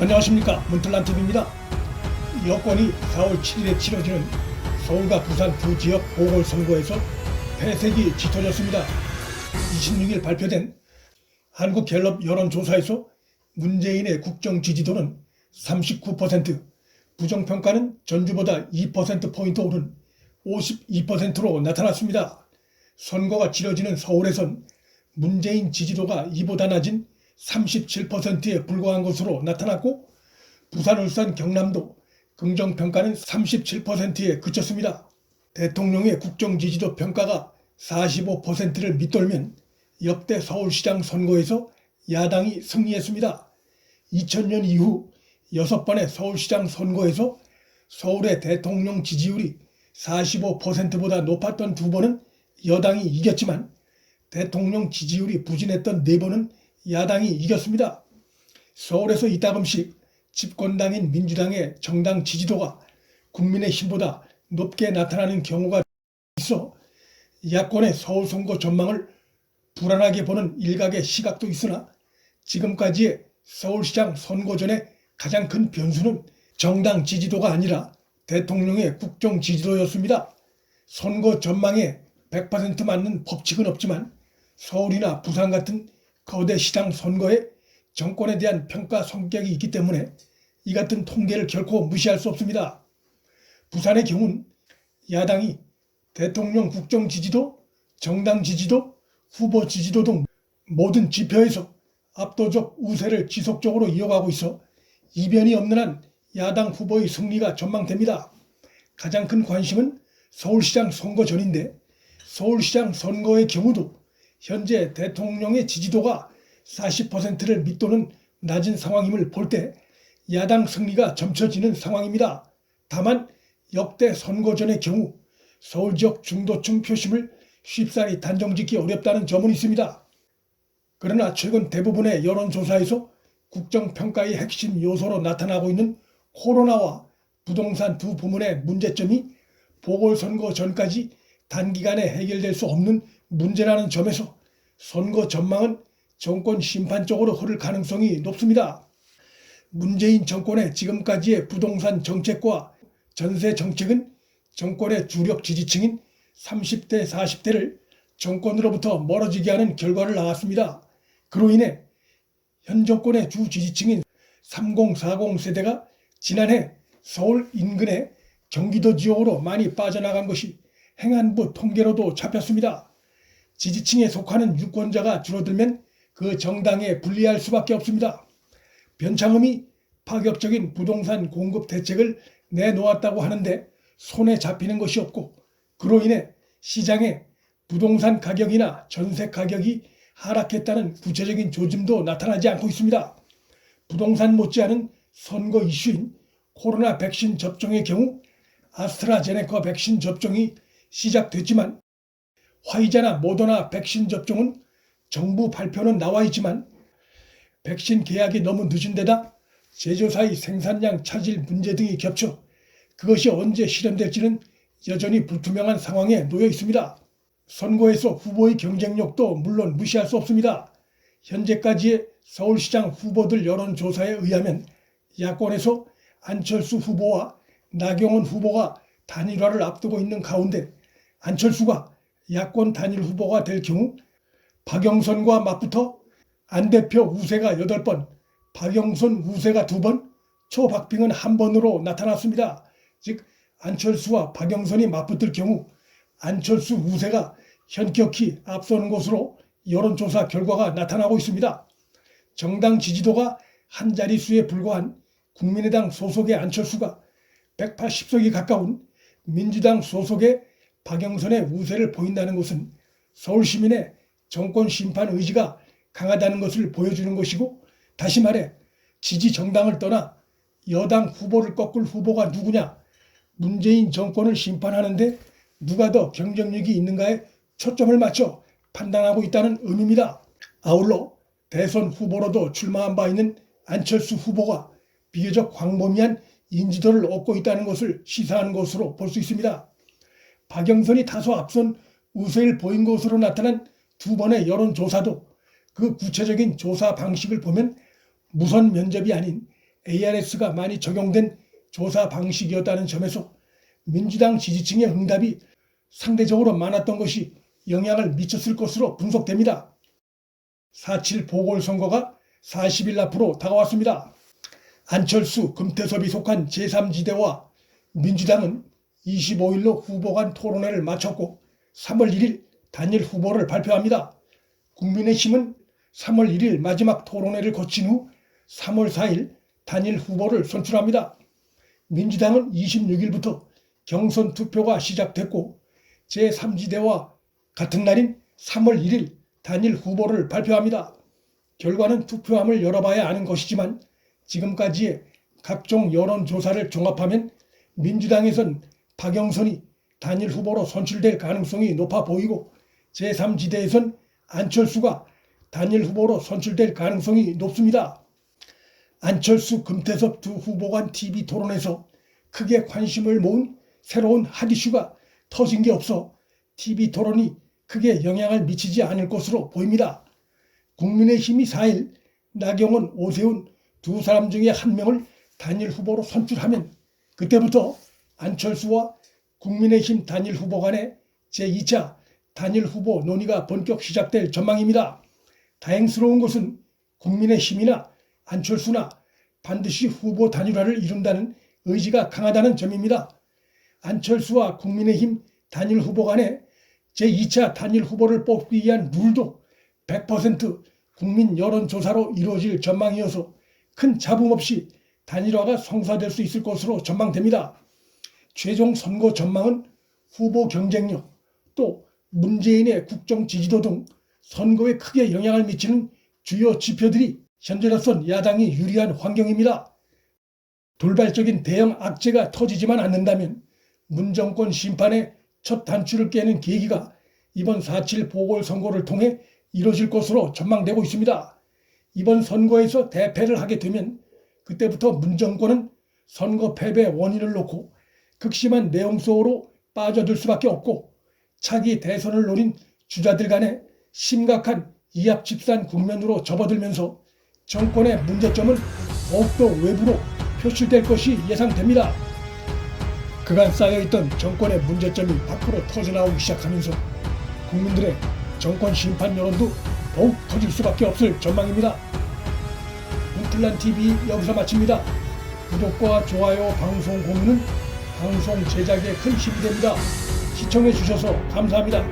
안녕하십니까 문틀란TV입니다. 여권이 4월 7일에 치러지는 서울과 부산 두 지역 보궐선거에서 패색이 짙어졌습니다. 26일 발표된 한국갤럽 여론조사에서 문재인의 국정 지지도는 39%, 부정평가는 전주보다 2%포인트 오른 52%로 나타났습니다. 선거가 치러지는 서울에선 문재인 지지도가 이보다 낮은 37%에 불과한 것으로 나타났고 부산, 울산, 경남도 긍정평가는 37%에 그쳤습니다. 대통령의 국정 지지도 평가가 45%를 밑돌면 역대 서울시장 선거에서 야당이 승리했습니다. 2000년 이후 6번의 서울시장 선거에서 서울의 대통령 지지율이 45%보다 높았던 두 번은 여당이 이겼지만 대통령 지지율이 부진했던 네 번은 야당이 이겼습니다. 서울에서 이따금씩 집권당인 민주당의 정당 지지도가 국민의 힘보다 높게 나타나는 경우가 있어 야권의 서울 선거 전망을 불안하게 보는 일각의 시각도 있으나 지금까지의 서울시장 선거 전의 가장 큰 변수는 정당 지지도가 아니라 대통령의 국정 지지도였습니다. 선거 전망에 100% 맞는 법칙은 없지만 서울이나 부산 같은 거대 시장 선거에 정권에 대한 평가 성격이 있기 때문에 이 같은 통계를 결코 무시할 수 없습니다. 부산의 경우는 야당이 대통령 국정 지지도, 정당 지지도, 후보 지지도 등 모든 지표에서 압도적 우세를 지속적으로 이어가고 있어 이변이 없는 한 야당 후보의 승리가 전망됩니다. 가장 큰 관심은 서울시장 선거 전인데 서울시장 선거의 경우도 현재 대통령의 지지도가 40%를 밑도는 낮은 상황임을 볼 때 야당 승리가 점쳐지는 상황입니다. 다만 역대 선거 전의 경우 서울 지역 중도층 표심을 쉽사리 단정짓기 어렵다는 점은 있습니다. 그러나 최근 대부분의 여론조사에서 국정평가의 핵심 요소로 나타나고 있는 코로나와 부동산 두 부문의 문제점이 보궐선거 전까지 단기간에 해결될 수 없는 문제라는 점에서 선거 전망은 정권 심판 쪽으로 흐를 가능성이 높습니다. 문재인 정권의 지금까지의 부동산 정책과 전세 정책은 정권의 주력 지지층인 30대, 40대를 정권으로부터 멀어지게 하는 결과를 낳았습니다. 그로 인해 현 정권의 주 지지층인 30, 40 세대가 지난해 서울 인근의 경기도 지역으로 많이 빠져나간 것이 행안부 통계로도 잡혔습니다. 지지층에 속하는 유권자가 줄어들면 그 정당에 불리할 수밖에 없습니다. 변창흠이 파격적인 부동산 공급 대책을 내놓았다고 하는데 손에 잡히는 것이 없고 그로 인해 시장에 부동산 가격이나 전세 가격이 하락했다는 구체적인 조짐도 나타나지 않고 있습니다. 부동산 못지않은 선거 이슈인 코로나 백신 접종의 경우 아스트라제네카 백신 접종이 시작됐지만 화이자나 모더나 백신 접종은 정부 발표는 나와 있지만 백신 계약이 너무 늦은 데다 제조사의 생산량 차질 문제 등이 겹쳐 그것이 언제 실현될지는 여전히 불투명한 상황에 놓여 있습니다. 선거에서 후보의 경쟁력도 물론 무시할 수 없습니다. 현재까지의 서울시장 후보들 여론조사에 의하면 야권에서 안철수 후보와 나경원 후보가 단일화를 앞두고 있는 가운데 안철수가 야권 단일 후보가 될 경우 박영선과 맞붙어 안 대표 우세가 8번, 박영선 우세가 2번, 초박빙은 한 번으로 나타났습니다. 즉 안철수와 박영선이 맞붙을 경우 안철수 우세가 현격히 앞서는 것으로 여론조사 결과가 나타나고 있습니다. 정당 지지도가 한 자릿수에 불과한 국민의당 소속의 안철수가 180석이 가까운 민주당 소속의 박영선의 우세를 보인다는 것은 서울 시민의 정권 심판 의지가 강하다는 것을 보여주는 것이고 다시 말해 지지 정당을 떠나 여당 후보를 꺾을 후보가 누구냐 문재인 정권을 심판하는데 누가 더 경쟁력이 있는가에 초점을 맞춰 판단하고 있다는 의미입니다. 아울러 대선 후보로도 출마한 바 있는 안철수 후보가 비교적 광범위한 인지도를 얻고 있다는 것을 시사하는 것으로 볼 수 있습니다. 박영선이 다소 앞선 우세를 보인 것으로 나타난 두 번의 여론조사도 그 구체적인 조사 방식을 보면 무선 면접이 아닌 ARS가 많이 적용된 조사 방식이었다는 점에서 민주당 지지층의 응답이 상대적으로 많았던 것이 영향을 미쳤을 것으로 분석됩니다. 4.7 보궐선거가 40일 앞으로 다가왔습니다. 안철수, 금태섭이 속한 제3지대와 민주당은 25일로 후보 간 토론회를 마쳤고 3월 1일 단일 후보를 발표합니다. 국민의힘은 3월 1일 마지막 토론회를 거친 후 3월 4일 단일 후보를 선출합니다. 민주당은 26일부터 경선 투표가 시작됐고 제3지대와 같은 날인 3월 1일 단일 후보를 발표합니다. 결과는 투표함을 열어봐야 아는 것이지만 지금까지의 각종 여론조사를 종합하면 민주당에선 박영선이 단일 후보로 선출될 가능성이 높아 보이고 제3지대에선 안철수가 단일 후보로 선출될 가능성이 높습니다. 안철수, 금태섭 두 후보 간 TV 토론에서 크게 관심을 모은 새로운 핫 이슈가 터진 게 없어 TV 토론이 크게 영향을 미치지 않을 것으로 보입니다. 국민의힘이 4일 나경원, 오세훈 두 사람 중에 한 명을 단일 후보로 선출하면 그때부터 안철수와 국민의힘 단일 후보 간의 제2차 단일 후보 논의가 본격 시작될 전망입니다. 다행스러운 것은 국민의힘이나 안철수나 반드시 후보 단일화를 이룬다는 의지가 강하다는 점입니다. 안철수와 국민의힘 단일 후보 간에 제2차 단일 후보를 뽑기 위한 룰도 100% 국민 여론조사로 이루어질 전망이어서 큰 잡음 없이 단일화가 성사될 수 있을 것으로 전망됩니다. 최종 선거 전망은 후보 경쟁력 또 문재인의 국정 지지도 등 선거에 크게 영향을 미치는 주요 지표들이 현재로선 야당이 유리한 환경입니다. 돌발적인 대형 악재가 터지지만 않는다면 문정권 심판의 첫 단추를 깨는 계기가 이번 4.7 보궐선거를 통해 이뤄질 것으로 전망되고 있습니다. 이번 선거에서 대패를 하게 되면 그때부터 문정권은 선거 패배 원인을 놓고 극심한 내용 속으로 빠져들 수밖에 없고 차기 대선을 노린 주자들 간의 심각한 이합 집산 국면으로 접어들면서 정권의 문제점은 더욱더 외부로 표출될 것이 예상됩니다. 그간 쌓여있던 정권의 문제점이 밖으로 터져나오기 시작하면서 국민들의 정권 심판 여론도 더욱 커질 수밖에 없을 전망입니다. 문틀란 TV 여기서 마칩니다. 구독과 좋아요, 방송 공유는 방송 제작에 큰 힘이 됩니다. 시청해 주셔서 감사합니다.